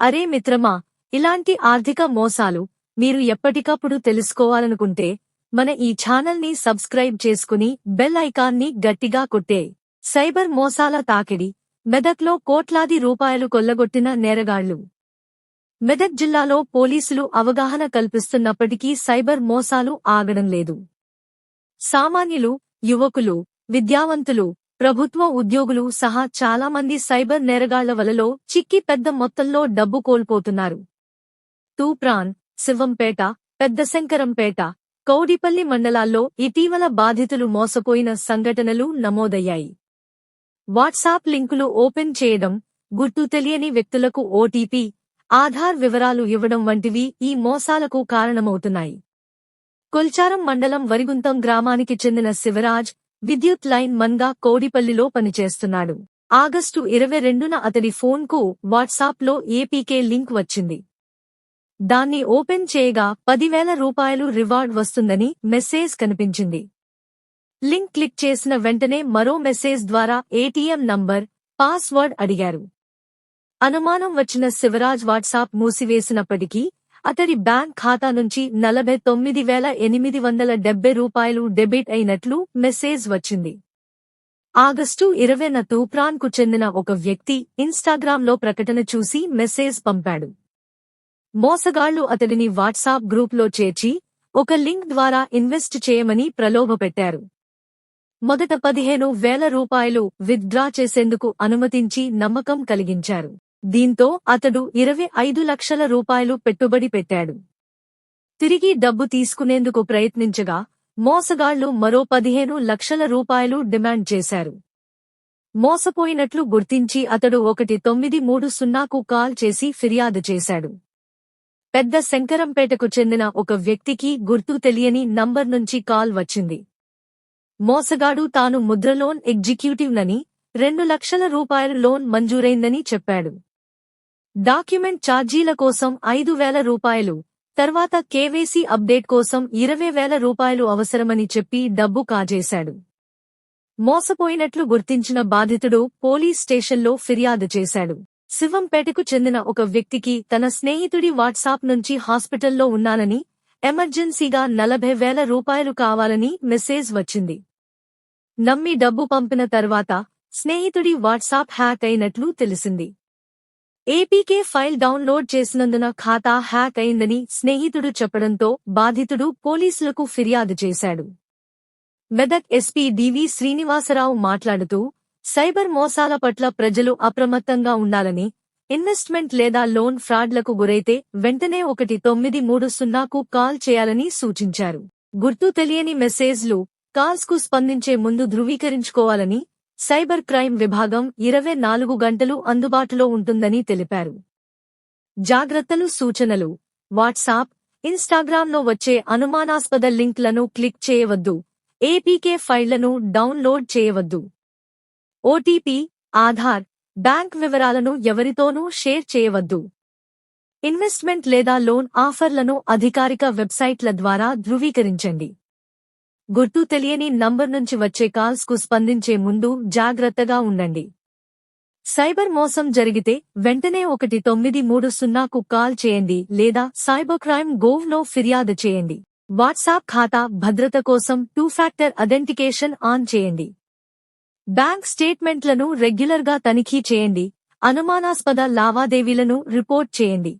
అరే మిత్రమా ఇలాంటి ఆర్థిక మోసాలు మీరు ఎప్పటికప్పుడు తెలుసుకోవాలనుకుంటే మన ఈ ఛానల్ని సబ్స్క్రైబ్ చేసుకుని బెల్ ఐకాన్ని గట్టిగా కొట్టే. సైబర్ మోసాల తాకిడి మెదక్లో కోట్లాది రూపాయలు కొల్లగొట్టిన నేరగాళ్ళు. మెదక్ జిల్లాలో పోలీసులు అవగాహన కల్పిస్తున్నప్పటికీ సైబర్ మోసాలు ఆగడం లేదు. సామాన్యులు యువకులు విద్యావంతులు ప్రభుత్వ ఉద్యోగులు సహా చాలా మంది సైబర్ నేరగాళ్ళ వలలో చిక్కి పెద్ద మొత్తంలో డబ్బు కోల్పోతున్నారు. తూప్రాన్ శివంపేట పెద్దశంకరంపేట కౌడిపల్లి మండలాల్లో ఇటీవల బాధితులు మోసపోయిన సంఘటనలు నమోదయ్యాయి. వాట్సాప్ లింకులు ఓపెన్ చేయడం గుర్తు తెలియని వ్యక్తులకు ఓటీపీ ఆధార్ వివరాలు ఇవ్వడం వంటివి ఈ మోసాలకు కారణమవుతున్నాయి. కొల్చారం మండలం వరిగుంతం గ్రామానికి చెందిన శివరాజ్ విద్యుత్ లైన్ మన్గా కోడిపల్లిలో పనిచేస్తున్నాడు. ఆగస్టు ఇరవై రెండున అతడి ఫోన్కు వాట్సాప్లో ఏపీకే లింక్ వచ్చింది. దాన్ని ఓపెన్ చేయగా పదివేల రూపాయలు రివార్డ్ వస్తుందని మెసేజ్ కనిపించింది. లింక్ క్లిక్ చేసిన వెంటనే మరో మెసేజ్ ద్వారా ఏటీఎం నంబర్ పాస్వర్డ్ అడిగారు. అనుమానం వచ్చిన శివరాజ్ వాట్సాప్ మూసివేసినప్పటికీ అతడి బ్యాంక్ ఖాతా నుంచి నలభై తొమ్మిది వేల ఎనిమిది వందల డెబ్బై రూపాయలు డెబిట్ అయినట్లు మెసేజ్ వచ్చింది. ఆగస్టు ఇరవైన తూప్రాన్కు చెందిన ఒక వ్యక్తి ఇన్స్టాగ్రామ్లో ప్రకటన చూసి మెసేజ్ పంపాడు. మోసగాళ్ళు అతడిని వాట్సాప్ గ్రూప్లో చేర్చి ఒక లింక్ ద్వారా ఇన్వెస్ట్ చేయమని ప్రలోభపెట్టారు. మొదట పదిహేను వేల రూపాయలు విత్డ్రా చేసేందుకు అనుమతించి నమ్మకం కలిగించారు. దీంతో అతడు ఇరవై ఐదు లక్షల రూపాయలు పెట్టుబడి పెట్టాడు. తిరిగి డబ్బు తీసుకునేందుకు ప్రయత్నించగా మోసగాళ్ళు మరో పదిహేను లక్షల రూపాయలు డిమాండ్ చేశారు. మోసపోయినట్లు గుర్తించి అతడు ఒకటి తొమ్మిది మూడు సున్నాకు కాల్ చేసి ఫిర్యాదు చేశాడు. పెద్ద శంకరంపేటకు చెందిన ఒక వ్యక్తికి గుర్తు తెలియని నంబర్ నుంచి కాల్ వచ్చింది. మోసగాడు తాను ముద్రలోన్ ఎగ్జిక్యూటివ్నని రెండు లక్షల రూపాయల లోన్ మంజూరైందని చెప్పాడు. డాక్యుమెంట్ ఛార్జీల కోసం ఐదు వేల రూపాయలు తర్వాత కేవైసీ అప్డేట్ కోసం ఇరవై వేల రూపాయలు అవసరమని చెప్పి డబ్బు కాజేశాడు. మోసపోయినట్లు గుర్తించిన బాధితుడు పోలీస్ స్టేషన్లో ఫిర్యాదు చేశాడు. శివంపేటకు చెందిన ఒక వ్యక్తికి తన స్నేహితుడి వాట్సాప్ నుంచి హాస్పిటల్లో ఉన్నానని ఎమర్జెన్సీగా నలభై వేల రూపాయలు కావాలని మెసేజ్ వచ్చింది. నమ్మి డబ్బు పంపిన తర్వాత స్నేహితుడి వాట్సాప్ హ్యాక్ అయినట్లు తెలిసింది. ఏపీకే ఫైల్ డౌన్లోడ్ చేసినందున ఖాతా హ్యాక్ అయిందని స్నేహితుడు చెప్పడంతో బాధితుడు పోలీసులకు ఫిర్యాదు చేశాడు. మెదక్ ఎస్పీ డివి శ్రీనివాసరావు మాట్లాడుతూ సైబర్ మోసాల పట్ల ప్రజలు అప్రమత్తంగా ఉండాలని ఇన్వెస్ట్మెంట్ లేదా లోన్ ఫ్రాడ్లకు గురైతే వెంటనే ఒకటి తొమ్మిది మూడు సున్నాకు కాల్ చేయాలని సూచించారు. గుర్తు తెలియని మెసేజ్లు కాల్స్కు స్పందించే ముందు ధృవీకరించుకోవాలని సైబర్ క్రైమ్ విభాగం ఇరవై నాలుగు గంటలు అందుబాటులో ఉంటుందని తెలిపారు. జాగ్రత్తలు సూచనలు వాట్సాప్ ఇన్స్టాగ్రామ్లో వచ్చే అనుమానాస్పద లింక్లను క్లిక్ చేయవద్దు. ఏపీకే ఫైళ్ళను డౌన్లోడ్ చేయవద్దు. ఓటీపీ ఆధార్ బ్యాంక్ వివరాలను ఎవరితోనూ షేర్ చేయవద్దు. ఇన్వెస్ట్మెంట్ లేదా లోన్ ఆఫర్లను అధికారిక వెబ్సైట్ల ద్వారా ధృవీకరించండి. గుర్తు తెలియని నంబర్ నుంచి వచ్చే కాల్స్కు స్పందించే ముందు జాగ్రత్తగా ఉండండి. సైబర్ మోసం జరిగితే వెంటనే ఒకటి తొమ్మిది మూడు సున్నాకు కాల్ చేయండి లేదా సైబర్ క్రైమ్ గోవ్లో ఫిర్యాదు చేయండి. వాట్సాప్ ఖాతా భద్రత కోసం టూ ఫ్యాక్టర్ అథెంటికేషన్ ఆన్ చేయండి. బ్యాంక్ స్టేట్మెంట్లను రెగ్యులర్గా తనిఖీ చేయండి. అనుమానాస్పద లావాదేవీలను రిపోర్ట్ చేయండి.